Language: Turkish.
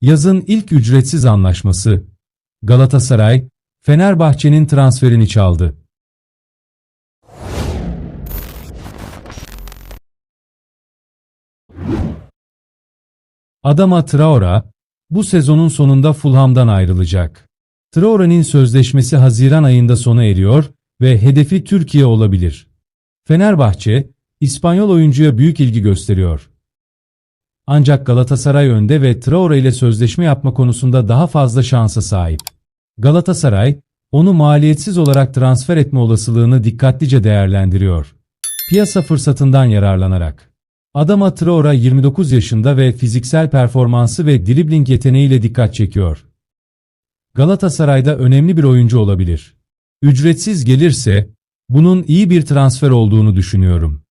Yazın ilk ücretsiz anlaşması. Galatasaray, Fenerbahçe'nin transferini çaldı. Adama Traore, bu sezonun sonunda Fulham'dan ayrılacak. Traore'nin sözleşmesi Haziran ayında sona eriyor ve hedefi Türkiye olabilir. Fenerbahçe, İspanyol oyuncuya büyük ilgi gösteriyor. Ancak Galatasaray önde ve Traore ile sözleşme yapma konusunda daha fazla şansa sahip. Galatasaray, onu maliyetsiz olarak transfer etme olasılığını dikkatlice değerlendiriyor. Piyasa fırsatından yararlanarak. Adama Traore 29 yaşında ve fiziksel performansı ve dribling yeteneğiyle dikkat çekiyor. Galatasaray'da önemli bir oyuncu olabilir. Ücretsiz gelirse, bunun iyi bir transfer olduğunu düşünüyorum.